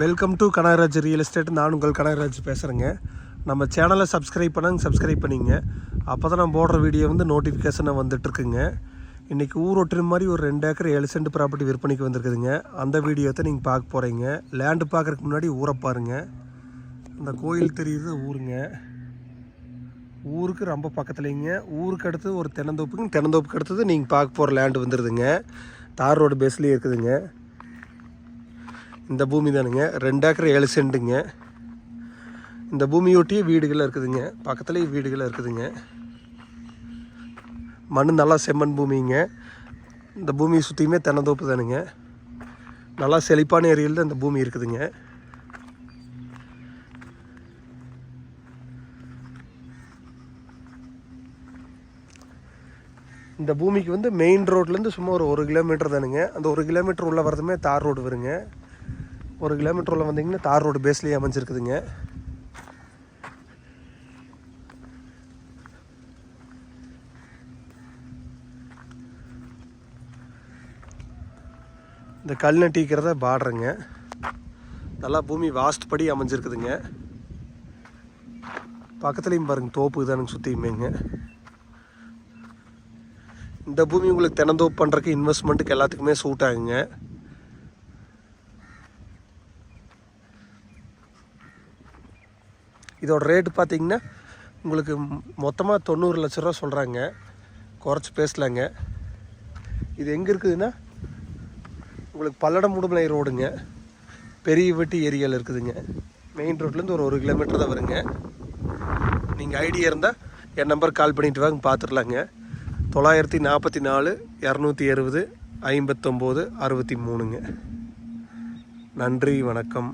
Welcome to Kanagaraj real estate நான் உங்கள் கனகராஜ் பேசுகிறேங்க நம்ம சேனலை சப்ஸ்கிரைப் பண்ணாங்க சப்ஸ்கிரைப் பண்ணிங்க. அப்போ தான் நான் போடுற வீடியோ வந்து நோட்டிஃபிகேஷனை வந்துட்டுருக்குங்க. இன்றைக்கி ஊர் ஒட்டுற மாதிரி ஒரு ரெண்டு ஏக்கர் ஏழு சென்ட் ப்ராப்பர்ட்டி விற்பனைக்கு வந்திருக்குதுங்க. அந்த வீடியோ தான் நீங்கள் பார்க்க போகிறீங்க லேண்டு பார்க்குறதுக்கு முன்னாடி ஊரை பாருங்கள் அந்த கோயில் தெரியுது ஊருங்க. ஊருக்கு ரொம்ப பக்கத்துலேங்க. ஊருக்கு அடுத்து ஒரு தென்னந்தோப்புங்க தென்னந்தோப்புக்கு அடுத்தது நீங்கள் பார்க்க போகிற லேண்டு வந்துடுதுங்க தார் ரோடு பேஸ்லேயே இருக்குதுங்க. இந்த பூமி தானுங்க. ரெண்டு ஏக்கர் ஏழு சென்ட்டுங்க இந்த பூமியொட்டியே வீடுகள் இருக்குதுங்க. பக்கத்துலேயே வீடுகள் இருக்குதுங்க. மண் நல்லா செம்மண் பூமிங்க. இந்த பூமியை சுற்றியுமே தென்னந்தோப்பு தானுங்க. நல்லா செழிப்பான ஏரியில் தான் இந்த பூமி இருக்குதுங்க. இந்த பூமிக்கு வந்து மெயின் ரோட்லேருந்து சும்மா ஒரு ஒரு கிலோமீட்டர் தானுங்க. அந்த ஒரு கிலோமீட்டர் உள்ளே வரதுமே தார் ரோடு வருங்க. ஒரு கிலோமீட்டரில் வந்தீங்கன்னா தார் ரோடு பேஸ்லேயே அமைஞ்சிருக்குதுங்க. இந்த கல் நட்டிக்கிறத பாடுறேங்க நல்லா பூமி வாஸ்ட் படி அமைஞ்சிருக்குதுங்க. பக்கத்துலேயும் பாருங்கள் தோப்பு தானுங்க சுற்றியுமேங்க இந்த பூமி உங்களுக்கு தினந்தோப்பு பண்ணுறக்கு இன்வெஸ்ட்மெண்ட்டுக்கு எல்லாத்துக்குமே சூட் ஆகுங்க. இதோட ரேட்டு பார்த்தீங்கன்னா உங்களுக்கு மொத்தமாக தொண்ணூறு லட்ச ரூபா சொல்கிறாங்க குறைச்சி பேசலாங்க. இது எங்கே இருக்குதுன்னா உங்களுக்கு பல்லடம் முடுமலை ரோடுங்க. பெரிய வெட்டி ஏரியாவில் இருக்குதுங்க. மெயின் ரோட்லேருந்து ஒரு ஒரு கிலோமீட்டர் தான் வருங்க. நீங்கள் ஐடியா இருந்தால் என் நம்பர் கால் பண்ணிட்டு வாங்க பார்த்துடலாங்க தொள்ளாயிரத்தி நாற்பத்தி நாலு இரநூத்தி அறுபது ஐம்பத்தொம்போது அறுபத்தி மூணுங்க. நன்றி வணக்கம்.